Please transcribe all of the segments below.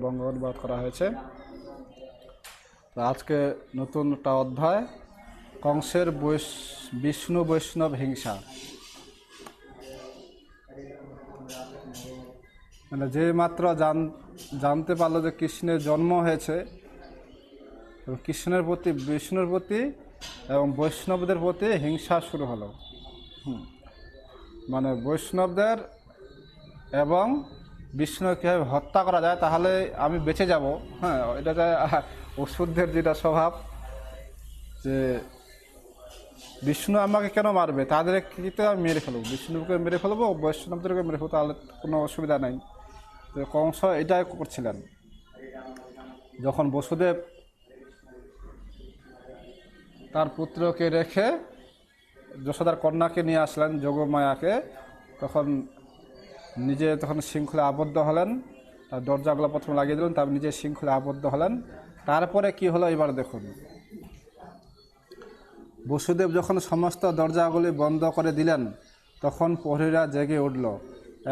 বঙ্গ অনুবাদ করা হয়েছে। আজকে নতুন একটা অধ্যায়, কংসের বৈশ- বিষ্ণু বৈষ্ণব হিংসা। মানে যে মাত্র জান, জানতে পারল যে কৃষ্ণের জন্ম হয়েছে, এবং কৃষ্ণের প্রতি, বিষ্ণুর প্রতি এবং বৈষ্ণবদের প্রতি হিংসা শুরু হলো। মানে বৈষ্ণবদের এবং বিষ্ণু কীভাবে হত্যা করা যায়, তাহলে আমি বেঁচে যাব। হ্যাঁ এটা ওষুধের যেটা স্বভাব, যে বিষ্ণু আমাকে কেন মারবে? তাদের কীতে আমি মেরে ফেলব। বিষ্ণুকে মেরে ফেলব, বৈষ্ণবদেরকে মেরে ফেলব, তাহলে কোনো অসুবিধা নেই। তো কংস এটাই করছিলেন। যখন বসুদেব তার পুত্রকে রেখে যশোদার কন্যাকে নিয়ে আসলেন, যোগমায়াকে, তখন নিজে তখন শৃঙ্খলে আবদ্ধ হলেন, তার দরজাগুলো প্রথমে লাগিয়ে দিলেন, তারপর নিজে শৃঙ্খলে আবদ্ধ হলেন। তারপরে কি হলো এবার দেখুন। বসুদেব যখন সমস্ত দরজাগুলি বন্ধ করে দিলেন, তখন প্রহরীরা জেগে উঠল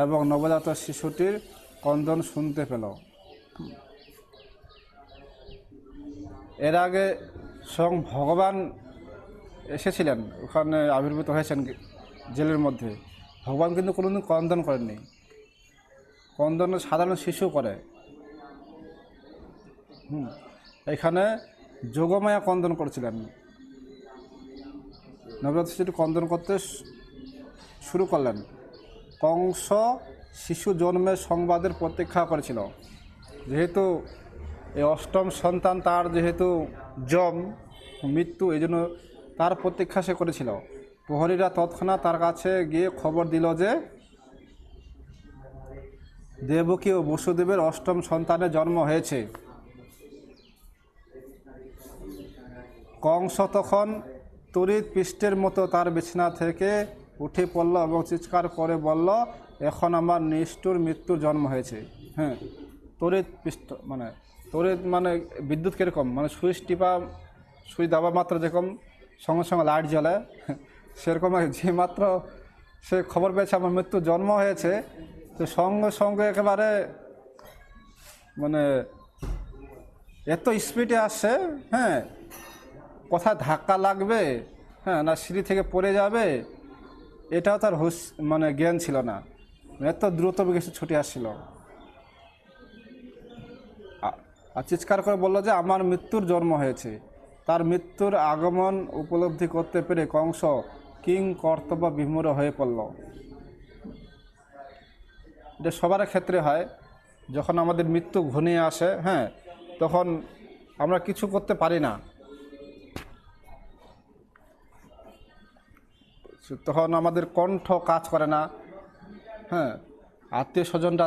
এবং নবজাত শিশুটির কন্দন শুনতে পেল। এর আগে স্বয়ং ভগবান এসেছিলেন, ওখানে আবির্ভূত হয়েছেন জেলের মধ্যে। ভগবান কিন্তু কোনোদিন কন্দন করেননি। কন্দন সাধারণ শিশু করে। হুম, এখানে যোগমায়া কন্দন করেছিলেন। নবজাত শিশুটি কন্দন করতে শুরু করলেন। কংস শিশু জন্মের সংবাদের প্রতীক্ষা করেছিল। যেহেতু এই অষ্টম সন্তান, তার যেহেতু জম মৃত্যু এই জন্য তার প্রতীক্ষা সে করেছিল। প্রহরীরা তৎক্ষণাৎ তার কাছে গিয়ে খবর দিল যে দেবকী ও বসুদেবের অষ্টম সন্তানের জন্ম হয়েছে। কংস তখন তড়িৎ পৃষ্ঠের মতো তার বিছানা থেকে উঠে পড়ল এবং চিৎকার করে বলল, এখন আমার নিষ্ঠুর মৃত্যুর জন্ম হয়েছে। হ্যাঁ তড়িৎ পৃষ্ঠ মানে তড়িৎ মানে বিদ্যুৎ কীরকম? মানে সুইচ টিপা, সুইচ দেওয়া মাত্র যেরকম, সঙ্গে সঙ্গে লাইট জ্বলে। সেরকম আর যে মাত্র সে খবর পেয়েছে, আমার মৃত্যুর জন্ম হয়েছে। তো সঙ্গে সঙ্গে একেবারে মানে এত স্পিডে আসছে হ্যাঁ কোথায় ধাক্কা লাগবে হ্যাঁ না সিঁড়ি থেকে পড়ে যাবে, এটাও তার হুশ মানে জ্ঞান ছিল না। এত দ্রুত বেগে ছুটে আসছিল। আর চিৎকার করে বলল যে, আমার মৃত্যুর জন্ম হয়েছে। তার মৃত্যুর আগমন উপলব্ধি করতে পেরে কংস কিং কর্তব্য বিমূঢ় হয়ে পড়ল। এটা সবার ক্ষেত্রে হয়, যখন আমাদের মৃত্যু ঘনিয়ে আসে হ্যাঁ তখন আমরা কিছু করতে পারি না। তখন আমাদের কণ্ঠ কাজ করে না হ্যাঁ আত্মীয় স্বজনরা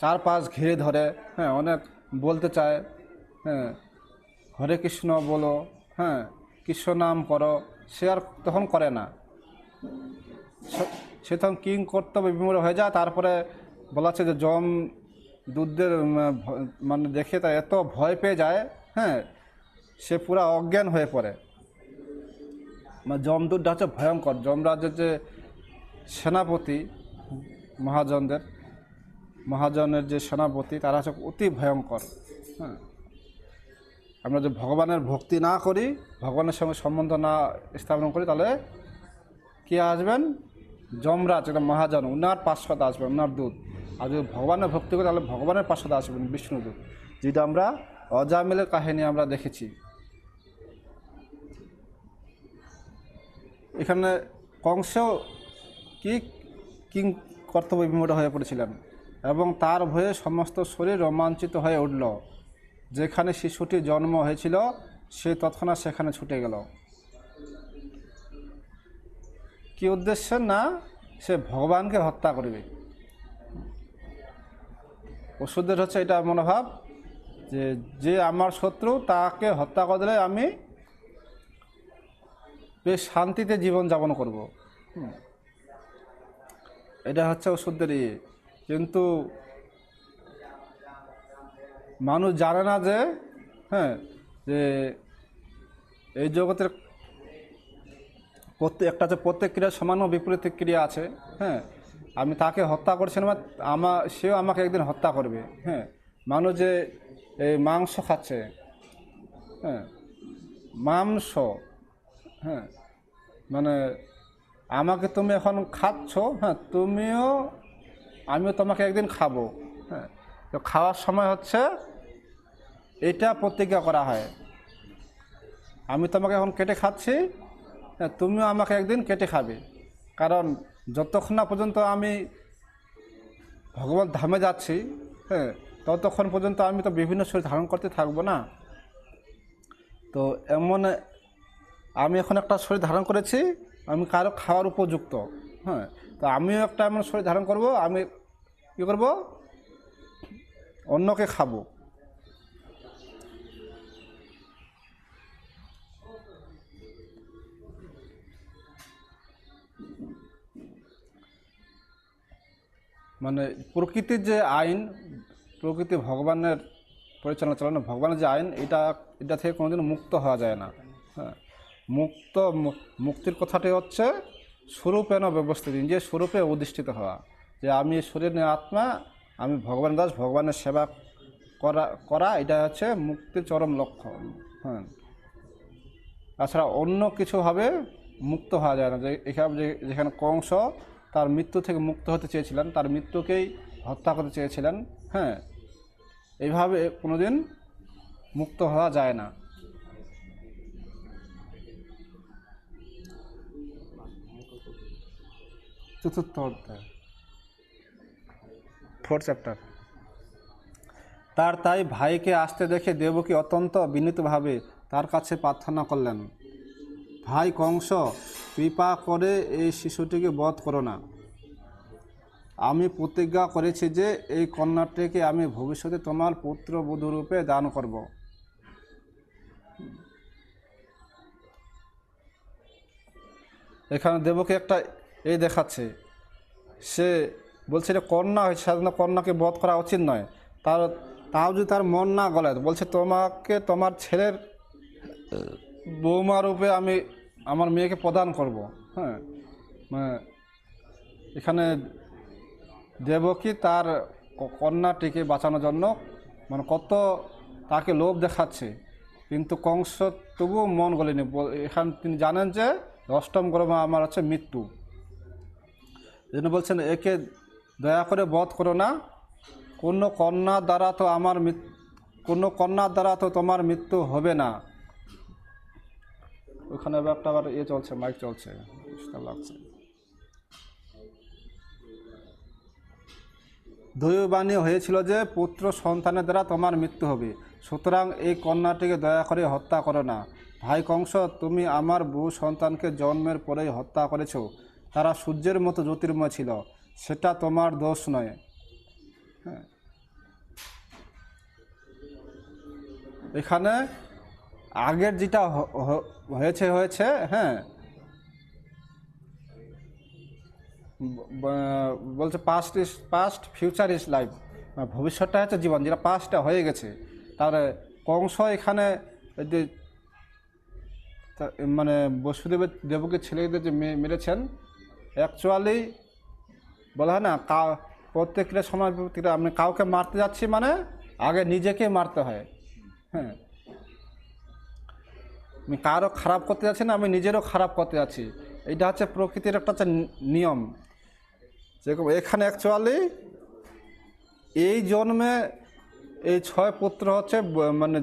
চারপাশ ঘিরে ধরে হ্যাঁ অনেক বলতে চায় হ্যাঁ হরে কৃষ্ণ বলো হ্যাঁ কৃষ্ণ নাম করো। সে আর তখন করে না। সে- তখন কিং কর্তব্য বিমূঢ় হয়ে যায়। তারপরে বলা যে জম দুধের মানে দেখে তা এত ভয় পেয়ে যায় হ্যাঁ সে পুরা অজ্ঞান হয়ে পড়ে। মানে যমদূতটা হচ্ছে ভয়ঙ্কর। যমরাজের যে সেনাপতি মহাজনদের, মহাজনের যে সেনাপতি, তারা হচ্ছে অতি ভয়ঙ্কর হ্যাঁ। আমরা যদি ভগবানের ভক্তি না করি, ভগবানের সঙ্গে সম্বন্ধ না স্থাপন করি, তাহলে কে আসবেন? যমরাজ, একটা মহাজন, উনার পার্শ্বতে আসবেন ওনার দূত। আর যদি ভগবানের ভক্তি করে, তাহলে ভগবানের পার্শ্বতে আসবেন বিষ্ণুদূত যেটা আমরা অজামিলের কাহিনী আমরা দেখেছি। এখানে কংস কি কিং কর্তব্য বিমূঢ় হয়ে পড়েছিলেন, এবং তার ভয়ে সমস্ত শরীর রোমাঞ্চিত হয়ে উঠল। যেখানে শিশুটি জন্ম হয়েছিল, সে তৎক্ষণাৎ সেখানে ছুটে গেল। কি উদ্দেশ্যে? না, সে ভগবানকে হত্যা করবে। ওষুধের হচ্ছে এটা মনোভাব যে যে আমার শত্রু তাকে হত্যা করে দিলে আমি বেশ শান্তিতে জীবন যাপন করব। এটা হচ্ছে ওষুধের ইয়ে। কিন্তু মানুষ জানে না যে হ্যাঁ যে এই জগতের প্রত্যেক, একটা হচ্ছে প্রত্যেক ক্রিয়া সমান বিপরীত ক্রিয়া আছে হ্যাঁ আমি তাকে হত্যা করছি না আমার সেও আমাকে একদিন হত্যা করবে হ্যাঁ মানুষ যে এই মাংস খাচ্ছে হ্যাঁ মাংস হ্যাঁ মানে আমাকে তুমি এখন খাচ্ছ হ্যাঁ তুমিও, আমিও তোমাকে একদিন খাব হ্যাঁ তো খাওয়ার সময় হচ্ছে এটা প্রতিজ্ঞা করা হয়। আমি তোমাকে এখন কেটে খাচ্ছি তুমিও আমাকে একদিন কেটে খাবে। কারণ যতক্ষণ না পর্যন্ত আমি ভগবান ধামে যাচ্ছি হ্যাঁ ততক্ষণ পর্যন্ত আমি তো বিভিন্ন শরীর ধারণ করতে থাকব না। তো এমন, আমি এখন একটা শরীর ধারণ করেছি, আমি কারও খাওয়ার উপযুক্ত হ্যাঁ তো আমিও একটা এমন শরীর ধারণ করব, আমি কী করব? অন্যকে খাব। মানে প্রকৃতির যে আইন, প্রকৃতি ভগবানের পরিচালনা চালানো, ভগবানের যে আইন, এটা এটা থেকে কোনোদিন মুক্ত হওয়া যায় না। হ্যাঁ। মুক্ত মুক্তির কথাটি হচ্ছে স্বরূপেন ব্যবস্থিত যে স্বরূপে অধিষ্ঠিত হওয়া। যে আমি শরীর আত্মা, আমি ভগবান দাস, ভগবানের সেবা করা করা, এটা হচ্ছে মুক্তির চরম লক্ষ্য। হ্যাঁ। তাছাড়া অন্য কিছুভাবে মুক্ত হওয়া যায় না। যে এখানে যেখানে কংস তার মৃত্যু থেকে মুক্ত হতে চেয়েছিলেন, তার মৃত্যুকেই হত্যা করতে চেয়েছিলেন হ্যাঁ। এইভাবে কোনোদিন মুক্ত হওয়া যায় না। চতুর্থ অধ্যায় ফোর চ্যাপ্টার তার তাই ভাইকে আসতে দেখে দেবকী অত্যন্ত বিনীতভাবে তার কাছে প্রার্থনা করলেন, ভাই, কংস কৃপা করে এই শিশুটিকে বধ করো না। আমি প্রতিজ্ঞা করেছি যে এই কন্যাটিকে আমি ভবিষ্যতে তোমার পুত্রবধূ রূপে দান করব। এখানে দেবকে একটা এই দেখাচ্ছে। সে বলছে যে, কন্যা হয়েছে সাধারণত কন্যাকে বধ করা উচিত নয়। তার, তাও যদি তার মন না গলায়, বলছে তোমাকে তোমার ছেলের বৌমা রূপে আমি আমার মেয়েকে প্রদান করব হ্যাঁ। মানে এখানে দেবকী তার কন্যাটিকে বাঁচানোর জন্য মানে কত তাকে লোভ দেখাচ্ছে, কিন্তু কংস তবুও মন গলেনি এখানে তিনি জানেন যে অষ্টম গ্রহ আমার হচ্ছে মৃত্যু। জন্য বলছেন, একে দয়া করে বধ করো না। কোনো কন্যা দ্বারা তো আমার কোনো কন্যার দ্বারা তো তোমার মৃত্যু হবে না। ওখানে একটা আবার ইয়ে চলছে মাইক চলছে লাগছে দৈববাণী হয়েছিল যে, পুত্র সন্তানের দ্বারা তোমার মৃত্যু হবে। সুতরাং এই কন্যাটিকে দয়া করে হত্যা করো না। ভাই কংস, তুমি আমার বহু সন্তানকে জন্মের পরেই হত্যা করেছ। তারা সূর্যের মতো জ্যোতির্ময় ছিল। সেটা তোমার দোষ নয়। হ্যাঁ। এখানে আগের যেটা হয়েছে হয়েছে হ্যাঁ। বলছে past is past future is life ভবিষ্যৎটা হচ্ছে জীবন, যেটা পাস্টটা হয়ে গেছে। তাহলে কংস এখানে মানে বসুদেবের দেবকে ছেলেদের যে মেরেছেন অ্যাকচুয়ালি বলা হয় না, কা, প্রত্যেকটা সময় আমি কাউকে মারতে যাচ্ছি মানে আগে নিজেকে মারতে হয়। হ্যাঁ। আমি কারও খারাপ করতে যাচ্ছি না, আমি নিজেরও খারাপ করতে যাচ্ছি। এইটা হচ্ছে প্রকৃতির একটা হচ্ছে নিয়ম। যেরকম এখানে অ্যাকচুয়ালি এই জন্মে এই ছয় পুত্র হচ্ছে মানে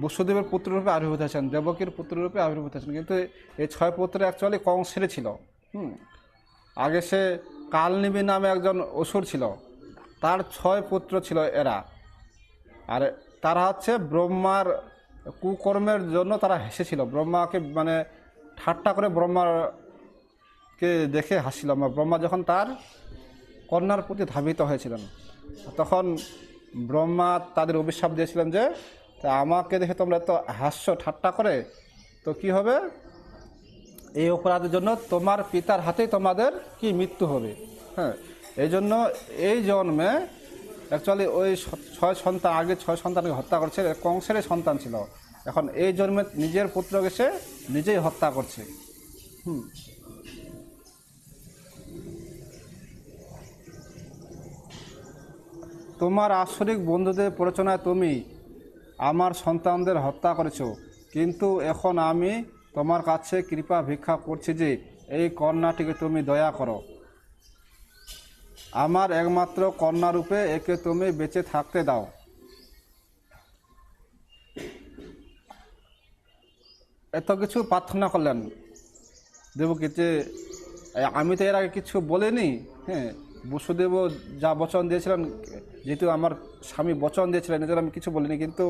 বসুদেবের পুত্ররূপে আবির্ভূত হয়েছেন, দেবকীর পুত্ররূপে আবির্ভূত হয়েছেন। কিন্তু এই ছয় পুত্র অ্যাকচুয়ালি কংসের ছিল। হুম। আগে সে কালনিবি নামে একজন অসুর ছিল। তার ছয় পুত্র ছিল এরা। আর তারা হচ্ছে ব্রহ্মার কুকর্মের জন্য তারা হেসেছিল। ব্রহ্মাকে মানে ঠাট্টা করে ব্রহ্মাকে দেখে হাসছিল। ব্রহ্মা যখন তার কন্যার প্রতি ধাবিত হয়েছিলেন, তখন ব্রহ্মা তাদের অভিশাপ দিয়েছিলেন যে আমাকে দেখে তোমরা এত হাস্য ঠাট্টা করে, তো কি হবে? এই অপরাধের জন্য তোমার পিতার হাতেই তোমাদের কি মৃত্যু হবে? হ্যাঁ এই জন্য এই জন্মে অ্যাকচুয়ালি ওই ছয় সন্তান আগে ছয় সন্তানকে হত্যা করছে কংসেরই সন্তান ছিল। এখন এই জন্মে নিজের পুত্রকে সে নিজেই হত্যা করছে। হুম। তোমার আসরিক বন্ধুদের প্ররোচনায় তুমি আমার সন্তানদের হত্যা করেছ, কিন্তু এখন আমি তোমার কাছে কৃপা ভিক্ষা করছি যে এই কন্যাটিকে তুমি দয়া করো। আমার একমাত্র কন্যারূপে একে তুমি বেঁচে থাকতে দাও। এত কিছু প্রার্থনা করলেন। দেবকে যে আমি তো এর আগে কিছু বলিনি। হ্যাঁ বসুদেবও যা বচন দিয়েছিলেন, যেহেতু আমার স্বামী বচন দিয়েছিলেন, এজন্য আমি কিছু বলিনি। কিন্তু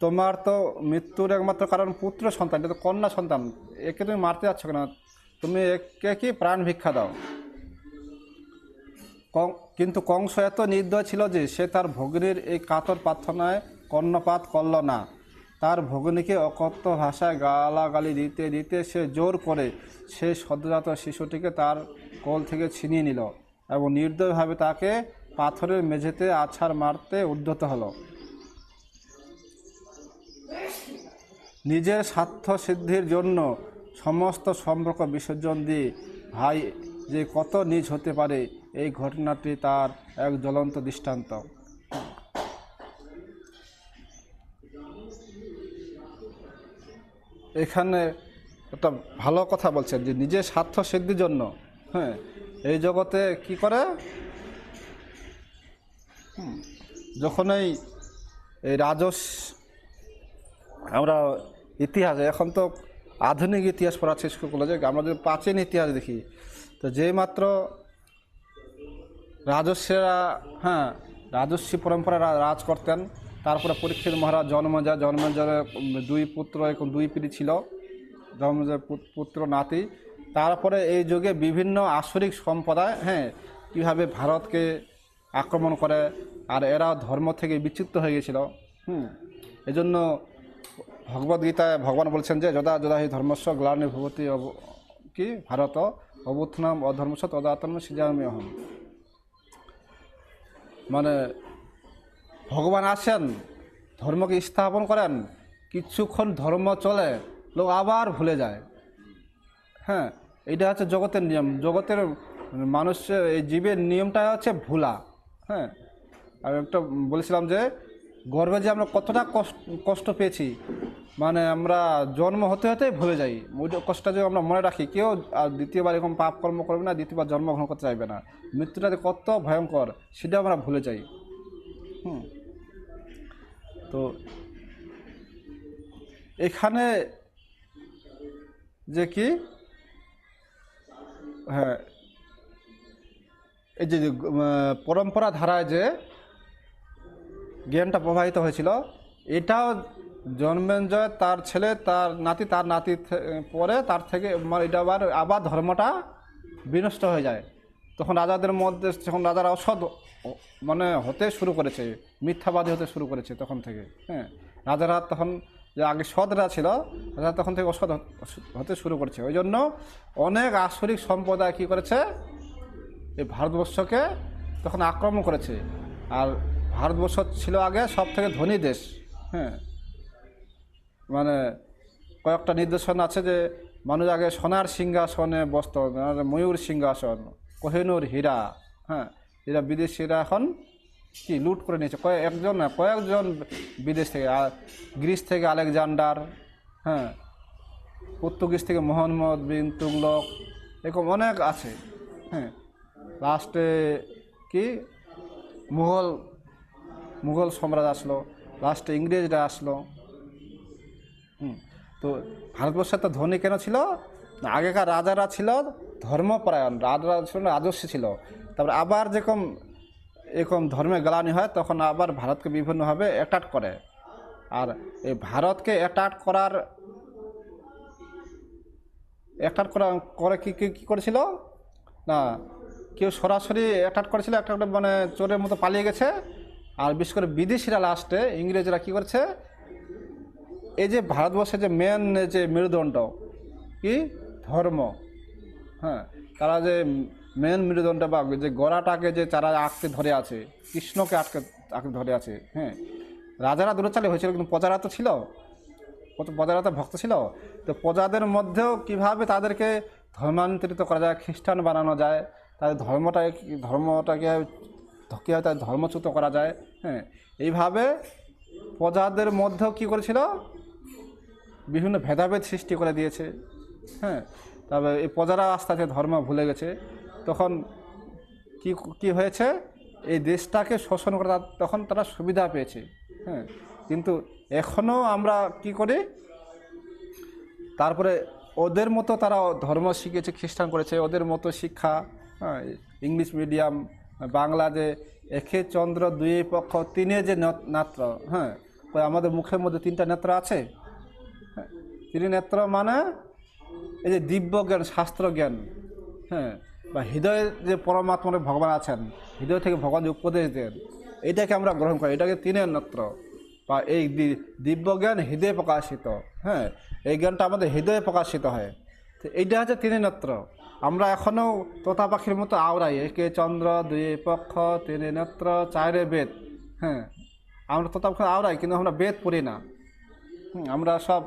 তোমার তো মৃত্যুর একমাত্র কারণ পুত্র সন্তান, এটা তো কন্যা সন্তান। একে তুমি মারতে যাচ্ছ কেন? তুমি একে কি প্রাণ ভিক্ষা দাও? কিন্তু কংস এত নির্দয় ছিল যে সে তার ভগ্নীর এই কাতর প্রার্থনায় কর্ণপাত করল না। তার ভগ্নীকে অকথ্য ভাষায় গালাগালি দিতে দিতে সে জোর করে সে সদ্যজাত শিশুটিকে তার কোল থেকে ছিনিয়ে নিল এবং নির্দয়ভাবে তাকে পাথরের মেঝেতে আছাড় মারতে উদ্যত হলো। নিজের স্বার্থ সিদ্ধির জন্য সমস্ত সম্পর্ক বিসর্জন দিয়ে ভাই যে কত নিজ হতে পারে এই ঘটনাটি তার এক জ্বলন্ত দৃষ্টান্ত। এখানে একটা ভালো কথা বলছেন যে নিজের স্বার্থ সিদ্ধির জন্য হ্যাঁ এই জগতে কি করে? হুম, যখন এই রাজস আমরা ইতিহাসে এখন তো আধুনিক ইতিহাস পড়াচ্ছি স্কুল কলেজে আমরা যদি প্রাচীন ইতিহাস দেখি তো যেই মাত্র রাজস্বীরা হ্যাঁ রাজস্বী পরম্পরা রাজ করতেন তারপরে পরীক্ষিত মহারাজ জন্মজা জন্মজয়ের দুই পুত্র এবং দুই পিড়ি ছিল, জন্মজয়ের পু- পুত্র নাতি। তারপরে এই যুগে বিভিন্ন আসরিক সম্প্রদায় হ্যাঁ কীভাবে ভারতকে আক্রমণ করে, আর এরা ধর্ম থেকে বিচ্যুত হয়ে গেছিল, হুম। এজন্য ভগবদ্গীতায় ভগবান বলছেন যে, যদা যদা হি ধর্মস্ব গ্লানি ভবতী কি? ভারত, অবুত্থানাম অধর্মস্ব তদাতন্ম সিজামি অহম মানে ভগবান আসেন, ধর্মকে স্থাপন করেন, কিছুক্ষণ ধর্ম চলে, লোক আবার ভুলে যায়। হ্যাঁ এটা হচ্ছে জগতের নিয়ম। জগতের মানুষের, এই জীবের নিয়মটা হচ্ছে ভুলা। হ্যাঁ আমি একটা বলেছিলাম যে গর্বে যে আমরা কতটা কষ্ট পেয়েছি। মানে আমরা জন্ম হতে হতে ভুলে যাই। ওই কষ্টটা যদি আমরা মনে রাখি, কেউ আর দ্বিতীয়বার এরকম পাপ কর্ম করবে না, দ্বিতীয়বার জন্মগ্রহণ করতে চাইবে না। মৃত্যুটা কত ভয়ঙ্কর, সেটা আমরা ভুলে যাই। হুম। তো এখানে যে কি? হ্যাঁ। এই যে পরম্পরা ধারায় যে জ্ঞানটা প্রবাহিত হয়েছিল। এটাও জন্মেঞ্জয় তার ছেলে, তার নাতি তার নাতি পরে তার থেকে মানে এটা আবার আবার ধর্মটা বিনষ্ট হয়ে যায়। তখন রাজাদের মধ্যে যখন রাজারা অসৎ মানে হতে শুরু করেছে, মিথ্যাবাদী হতে শুরু করেছে তখন থেকে হ্যাঁ। রাজারা তখন যে আগে সৎরা ছিল, রাজা তখন থেকে অসৎ হতে শুরু করেছে। ওই জন্য অনেক আসরিক সম্প্রদায় কী করেছে, এই ভারতবর্ষকে তখন আক্রমণ করেছে। আর ভারতবর্ষ ছিল আগে সব থেকে ধনী দেশ হ্যাঁ। মানে কয়েকটা নির্দেশন আছে যে মানুষ আগে সোনার সিংহাসনে বসত ময়ূর সিংহাসন, কোহিনুর হীরা হ্যাঁ। এরা বিদেশিরা এখন কি লুট করে নিয়েছে? কয়েক একজন না, কয়েকজন বিদেশ থেকে গ্রিস থেকে আলেকজান্ডার হ্যাঁ। পর্তুগিজ থেকে মোহাম্মদ বিন তুগলক, এরকম অনেক আছে হ্যাঁ। লাস্টে কি? মুঘল মুঘল সম্রাট আসলো লাস্টে ইংরেজরা আসলো। হুম, তো ভারতবর্ষে তো ধনী কেন ছিল? আগেকার রাজারা ছিল ধর্মপরায়ণ রাজারা ছিল, রাজস্ব ছিল। তারপরে আবার যেরকম, এরকম ধর্মে গ্লানি হয়, তখন আবার ভারতকে বিভিন্নভাবে অ্যাটাক করে। আর এই ভারতকে অ্যাটাক করার অ্যাটাক করা করে কি কি করেছিল? না, কেউ সরাসরি অ্যাটাক করেছিল, একটা মানে চোরের মতো পালিয়ে গেছে। আর বিশেষ করে বিদেশিরা লাস্টে ইংরেজরা কী করছে? এই যে ভারতবর্ষের যে মেন যে মেরুদণ্ড, কি? ধর্ম। হ্যাঁ তারা যে মেন মেরুদণ্ড বা যে গড়াটাকে যে তারা আঁকতে ধরে আছে, কৃষ্ণকে আটকে আঁকতে ধরে আছে হ্যাঁ। রাজারা দূরচালে হয়েছিল, কিন্তু প্রজারা তো ছিল। প্রজারা তো ভক্ত ছিল। তো প্রজাদের মধ্যেও কীভাবে তাদেরকে ধর্মান্তরিত করা যায়, খ্রিস্টান বানানো যায়, তাদের ধর্মটাকে ধর্মটাকে কী হয় তার ধর্মচ্যুত করা যায় হ্যাঁ। এইভাবে প্রজাদের মধ্যেও কী করেছিল? বিভিন্ন ভেদাভেদ সৃষ্টি করে দিয়েছে হ্যাঁ। তবে এই প্রজারা আস্তে আস্তে ধর্ম ভুলে গেছে। তখন কি কি হয়েছে? এই দেশটাকে শোষণ করে, তখন তারা সুবিধা পেয়েছে হ্যাঁ। কিন্তু এখনও আমরা কি করি? তারপরে ওদের মতো তারা ধর্ম শিখেছে খ্রিস্টান করেছে, ওদের মতো শিক্ষা হ্যাঁ ইংলিশ মিডিয়াম বাংলা যে একে চন্দ্র দুই পক্ষ তিনে যে নেত্র হ্যাঁ? আমাদের মুখের মধ্যে তিনটা নেত্র আছে? হ্যাঁ, তিনি নেত্র মানে এই যে দিব্য জ্ঞান শাস্ত্র জ্ঞান হ্যাঁ? বা হৃদয়ে যে পরমাত্মার ভগবান আছেন হৃদয় থেকে ভগবান যে উপদেশ দেন এটাকে আমরা গ্রহণ করি। এটাকে তিনের নেত্র বা এই দিব্য জ্ঞান হৃদয়ে প্রকাশিত হ্যাঁ? এই জ্ঞানটা আমাদের হৃদয়ে প্রকাশিত হয়। তো এইটা হচ্ছে তিনের নেত্র। আমরা এখনও তোতা পাখির মতো আওড়াই। একে চন্দ্র, দুই পক্ষ, তিনে নেত্র, চারে বেদ। হ্যাঁ আমরা তোতা পাখি আওড়াই, কিন্তু আমরা বেদ পড়ি না। আমরা সব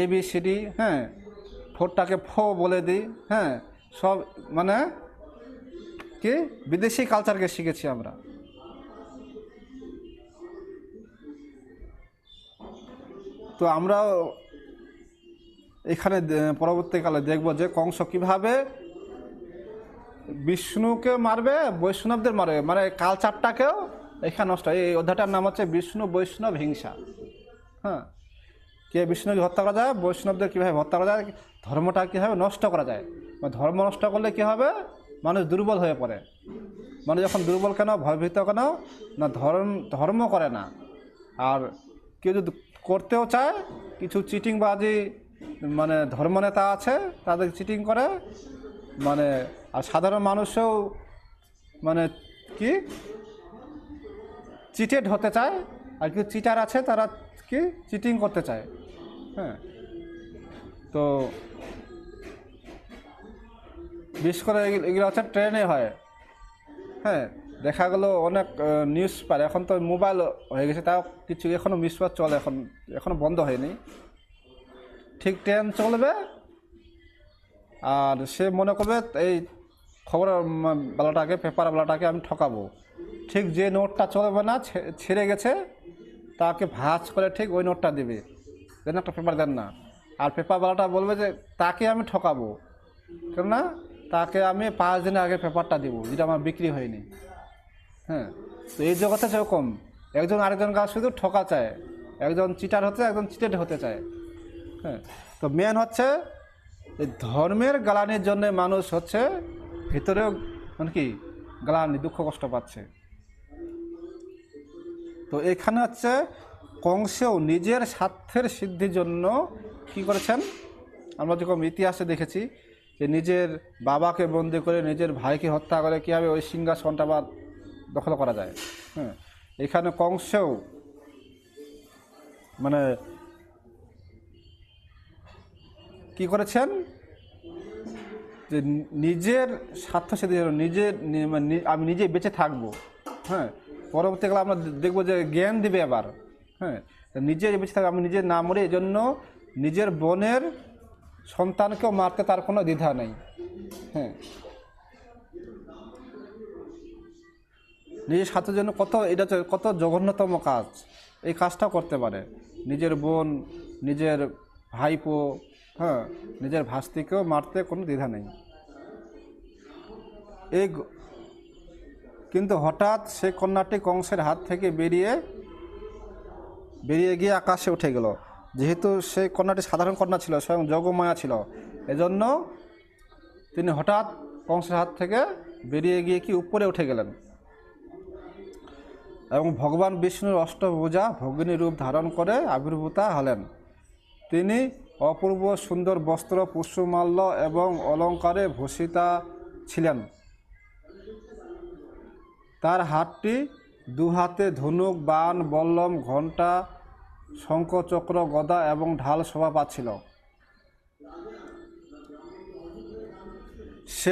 এ বি সি ডি হ্যাঁ ফোরটাকে ফো বলে দিই। হ্যাঁ সব মানে কি? বিদেশি কালচারকে শিখেছি আমরা। তো আমরাও এখানে পরবর্তীকালে দেখব যে কংস কীভাবে বিষ্ণুকে মারবে, বৈষ্ণবদের মারবে। মানে কালচারটাকেও এখানে নষ্ট। এই অধ্যায়টার নাম হচ্ছে বিষ্ণু বৈষ্ণব হিংসা। হ্যাঁ? কে বিষ্ণুকে হত্যা করা যায়, বৈষ্ণবদের কীভাবে হত্যা করা যায়, ধর্মটা কীভাবে নষ্ট করা যায়। বা ধর্ম নষ্ট করলে কী হবে? মানুষ দুর্বল হয়ে পড়ে। মানুষ যখন দুর্বল কেন, ভয়ভীত কেন? না, ধর্ম ধর্ম করে না। আর কেউ যদি করতেও চায়, কিছু চিটিংবাজি মানে ধর্মনেতা আছে, তাদের চিটিং করে মানে আর সাধারণ মানুষও মানে কি? চিটেড হতে চায়, আর কিছু চিটার আছে, তারা কি? চিটিং করতে চায় হ্যাঁ। তো, বিশেষ করে এগুলো- হচ্ছে ট্রেনে হয় হ্যাঁ। দেখা গেলো অনেক নিউজ পেপার এখন তো মোবাইল হয়ে গেছে, তাও কিছু এখনও নিউজ চলে, এখন এখনও বন্ধ হয়নি। ঠিক ট্রেন চলবে আর সে মনে করবে, এই খবর বেলাটাকে পেপার বেলাটাকে আমি ঠকাবো। ঠিক যে নোটটা চলবে না ছেড়ে গেছে, তাকে ভাঁজ করে ঠিক ওই নোটটা দেবে। দেন একটা পেপার দেন না। আর পেপারওয়ালাটা বলবে যে, তাকে আমি ঠকাবো। কেননা তাকে আমি পাঁচ দিন আগে পেপারটা দিব, যেটা আমার বিক্রি হয়নি। হ্যাঁ? তো এই জগতে সেরকম। একজন আরেকজন কাজ শুধু ঠকা চায়। একজন চিটার হতে একজন চিটেড হতে চায়। হ্যাঁ। তো মেন হচ্ছে ধর্মের গ্লানির জন্য মানুষ হচ্ছে ভিতরেও মানে কি গ্লানি, দুঃখ কষ্ট পাচ্ছে। তো এখানে হচ্ছে কংসেও নিজের স্বার্থের সিদ্ধির জন্য কি করেছেন? আমরা যখন ইতিহাসে দেখেছি যে নিজের বাবাকে বন্দি করে নিজের ভাইকে হত্যা করে কীভাবে ওই সিংহাসনটা বা দখল করা যায়। হ্যাঁ। এখানে কংসেও মানে কি করেছেন? যে নিজের স্বার্থ জন্য নিজের মানে আমি নিজে বেঁচে থাকব। হ্যাঁ পরবর্তীকালে আমরা দেখব যে জ্ঞান দিবে আবার। হ্যাঁ নিজে বেঁচে থাকব, আমি নিজে না মরে জন্য নিজের বোনের সন্তানকেও মারতে তার কোনো দ্বিধা নেই। হ্যাঁ। নিজের স্বার্থের জন্য কত, এটা কত জঘন্যতম কাজ। এই কাজটাও করতে পারে। নিজের বোন, নিজের ভাইপো হ্যাঁ নিজের ভাস্তিকেও মারতে কোনো দ্বিধা নেই। এই কিন্তু হঠাৎ সে কন্যাটি কংসের হাত থেকে বেরিয়ে বেরিয়ে গিয়ে আকাশে উঠে গেল। যেহেতু সেই কন্যাটি সাধারণ কন্যা ছিল, স্বয়ং যোগমায়া ছিল। এজন্য তিনি হঠাৎ কংসের হাত থেকে বেরিয়ে গিয়ে কি উপরে উঠে গেলেন? এবং ভগবান বিষ্ণুর অষ্টভুজা ভগিনী রূপ ধারণ করে আবির্ভূতা হলেন। তিনি অপূর্ব সুন্দর বস্ত্র, পুষ্পমাল্য এবং অলঙ্কারে ভূষিতা ছিলেন। তার হাতটি দুহাতে ধনুক, বান, বল্লম, ঘণ্টা শঙ্কচক্র গদা এবং ঢাল শোভা পাচ্ছিল। সে